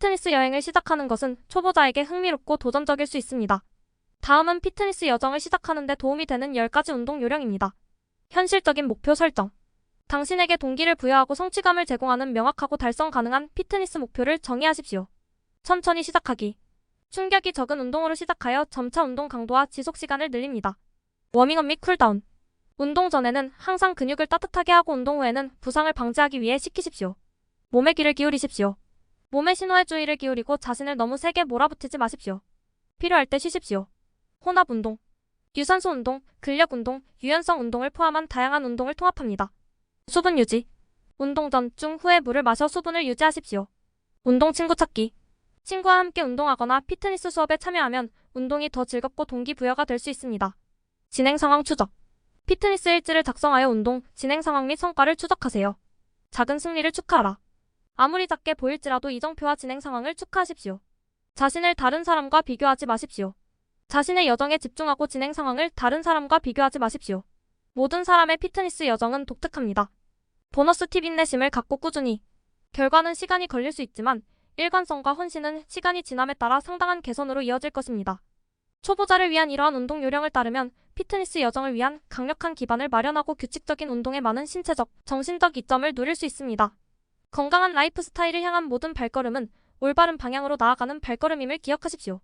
피트니스 여행을 시작하는 것은 초보자에게 흥미롭고 도전적일 수 있습니다. 다음은 피트니스 여정을 시작하는 데 도움이 되는 10가지 운동 요령입니다. 현실적인 목표 설정. 당신에게 동기를 부여하고 성취감을 제공하는 명확하고 달성 가능한 피트니스 목표를 정의하십시오. 천천히 시작하기. 충격이 적은 운동으로 시작하여 점차 운동 강도와 지속 시간을 늘립니다. 워밍업 및 쿨다운. 운동 전에는 항상 근육을 따뜻하게 하고 운동 후에는 부상을 방지하기 위해 식히십시오. 몸에 귀를 기울이십시오. 몸의 신호에 주의를 기울이고 자신을 너무 세게 몰아붙이지 마십시오. 필요할 때 쉬십시오. 혼합 운동. 유산소 운동, 근력 운동, 유연성 운동을 포함한 다양한 운동을 통합합니다. 수분 유지. 운동 전, 중, 후에 물을 마셔 수분을 유지하십시오. 운동 친구 찾기. 친구와 함께 운동하거나 피트니스 수업에 참여하면 운동이 더 즐겁고 동기부여가 될 수 있습니다. 진행 상황 추적. 피트니스 일지를 작성하여 운동, 진행 상황 및 성과를 추적하세요. 작은 승리를 축하하라. 아무리 작게 보일지라도 이정표와 진행 상황을 축하하십시오. 자신을 다른 사람과 비교하지 마십시오. 자신의 여정에 집중하고 진행 상황을 다른 사람과 비교하지 마십시오. 모든 사람의 피트니스 여정은 독특합니다. 보너스 팁 인내심을 갖고 꾸준히. 결과는 시간이 걸릴 수 있지만 일관성과 헌신은 시간이 지남에 따라 상당한 개선으로 이어질 것입니다. 초보자를 위한 이러한 운동 요령을 따르면 피트니스 여정을 위한 강력한 기반을 마련하고 규칙적인 운동에 많은 신체적, 정신적 이점을 누릴 수 있습니다. 건강한 라이프 스타일을 향한 모든 발걸음은 올바른 방향으로 나아가는 발걸음임을 기억하십시오.